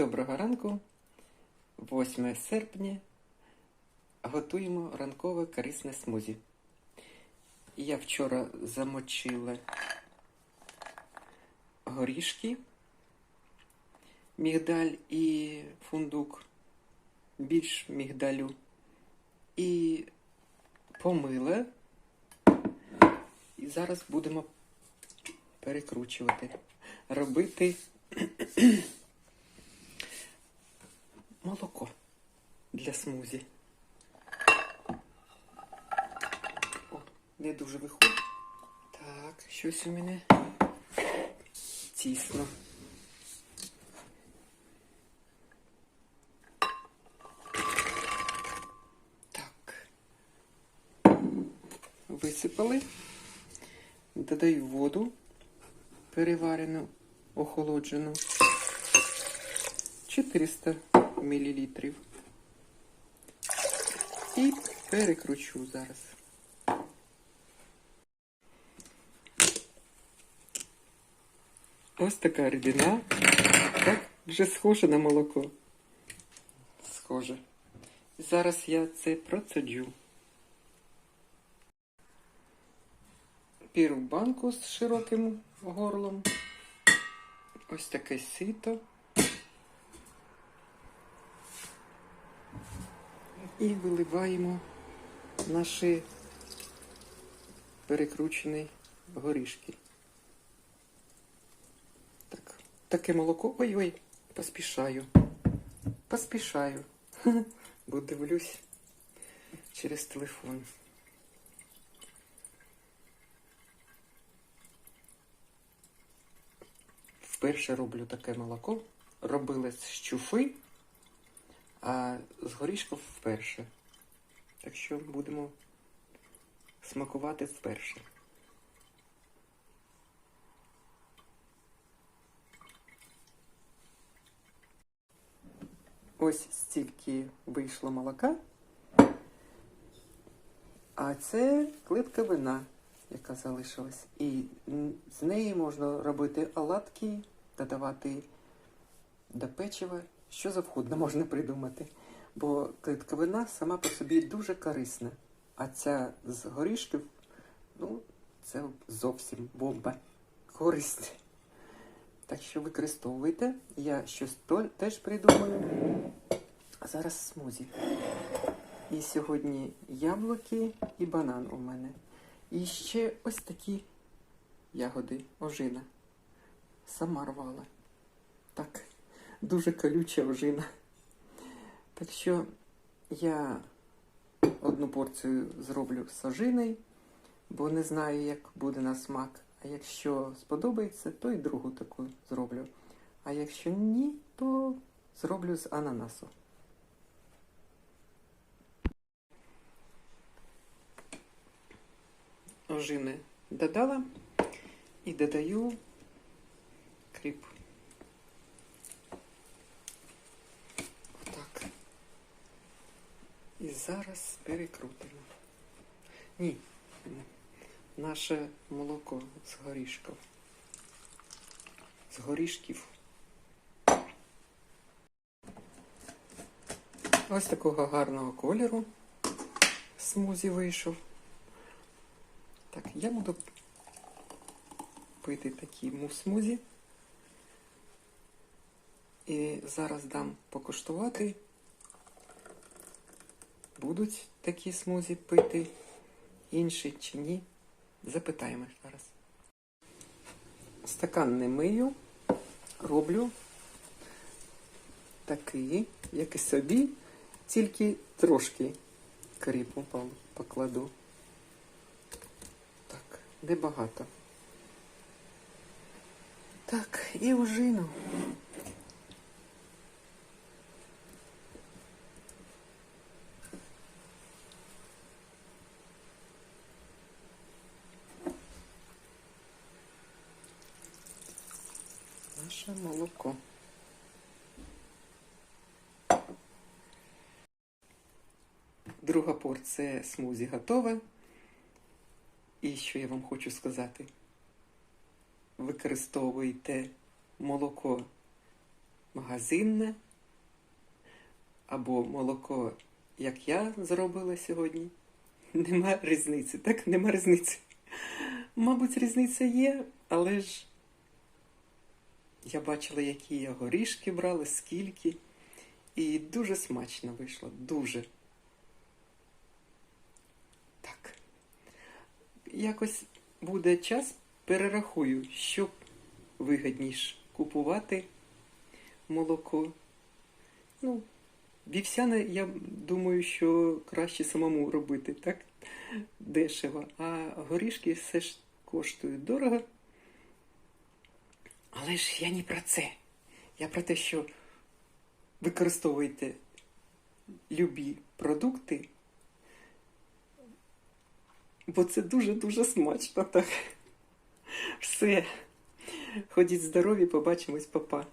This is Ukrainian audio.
Доброго ранку, 8 серпня. Готуємо ранкове корисне смузі. Я вчора замочила горішки, мігдаль і фундук, більш мігдалю, і помила. І зараз будемо перекручувати, робити молоко для смузі. О, не дуже виходить. Так, щось у мене тісно. Так. Висипали. Додаю воду переварену, охолоджену. 400 мл. І перекручу зараз. Ось така рідина. Так, вже схоже на молоко. Схоже. Зараз я це процеджу. Беру банку з широким горлом. Ось таке сито. І виливаємо наші перекручені горішки. Так, таке молоко. Ой-ой, поспішаю. Поспішаю. Бо дивлюсь через телефон. Вперше роблю таке молоко. Робили з щуфи, а з горішків вперше. Так що будемо смакувати вперше. Ось стільки вийшло молока. А це клитка вина, яка залишилась. І з неї можна робити оладки, додавати до печива, що завгодно можна придумати. Бо клитковина сама по собі дуже корисна. А ця з горішків, ну, це зовсім бомба. Користь. Так що використовуйте. Я щось теж придумаю. А зараз смузі. І сьогодні яблуки і банан у мене. І ще ось такі ягоди, ожина. Сама рвала. Так, дуже колюча ожина. Так що я одну порцію зроблю з ожиною, бо не знаю, як буде на смак. А якщо сподобається, то і другу таку зроблю. А якщо ні, то зроблю з ананасу. Ожини додала і додаю кріп. Отак. І зараз перекрутимо. Ні, наше молоко з горішків. З горішків. Ось такого гарного кольору смузі вийшов. Так, я буду пити такі мусмузі. І зараз дам покуштувати. Будуть такі смузі пити, інші чи ні. Запитаємо зараз. Стакан не мию, роблю такий, як і собі, тільки трошки кріпу покладу. Так, небагато. Так, і ожину. Наше молоко. Друга порція смузі готова. І що я вам хочу сказати? Використовуйте молоко магазинне, або молоко, як я зробила сьогодні. Нема різниці, так? Нема різниці. Мабуть, різниця є, але ж я бачила, які я горішки брала, скільки. І дуже смачно вийшло. Дуже. Так. Якось буде час, перерахую, що вигідніше купувати молоко. Ну, вівсяне, я думаю, що краще самому робити, так? Дешево. А горішки все ж коштують дорого. Але ж я не про це. Я про те, що використовуйте любі продукти, бо це дуже-дуже смачно, так. Все. Ходіть здорові, побачимось, папа.